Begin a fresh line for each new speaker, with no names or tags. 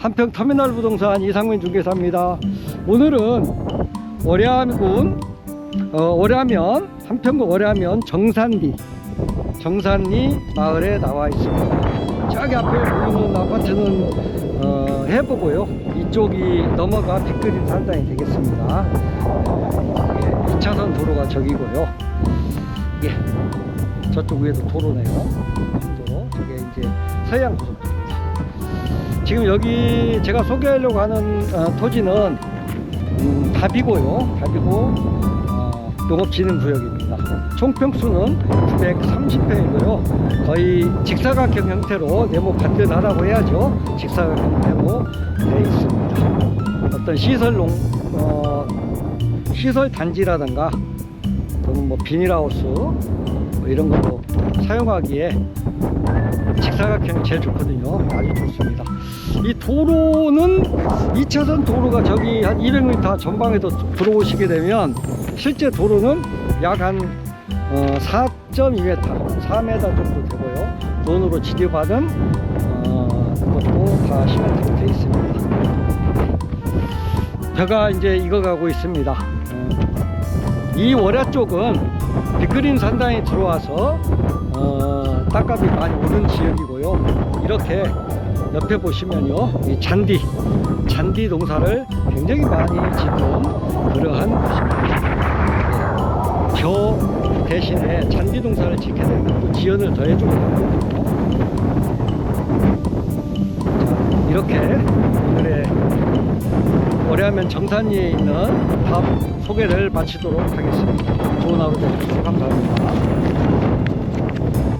한평 터미널 부동산 이상민 중개사입니다. 오늘은 월야군 어, 월야면 한평구 월야면 정산리 정산리 마을에 나와 있습니다. 저기 앞에 보이는 아파트는 어, 해보고요. 이쪽이 넘어가 빅그린 산단이 되겠습니다. 예, 2차선 도로가 저기고요. 예, 저쪽 위에도 도로네요. 큰 도로. 저게 이제 서해안 고속도로입니다. 지금 여기 제가 소개하려고 하는 어, 토지는 음, 답이고요. 답이고 어, 농업진흥구역입니다. 총평수는 930평이고요. 거의 직사각형 형태로 네모 반듯하다고 해야죠. 직사각형 형태로 되어 있습니다. 어떤 시설 농 어, 시설 단지라든가 또는 뭐 비닐하우스 뭐 이런 것도 사용하기에 직사각형이 제일 좋거든요. 아주 좋습니다. 이 도로는 2차선 도로가 저기 한 200m 전방에도 들어오시게 되면 실제 도로는 약한 어, 4.2m, 4m 정도 되고요. 돈으로 지급받은 어, 것도 다 시멘트로 되어 있습니다. 벼가 이제 익어가고 있습니다. 어, 이 월야 쪽은 빅그린 산단이 들어와서 어, 땅값이 많이 오른 지역이고요. 이렇게 옆에 보시면요, 이 잔디, 잔디 농사를 굉장히 많이 짓는 그러한 곳입니다. 예, 벼 대신에 잔디 농사를 짓게 되면 또 지연을 더 해주는 이렇게 오늘의 월야면 정산리에 있는 답 소개를 마치도록 하겠습니다. 좋은 하루 되십시오. 감사합니다.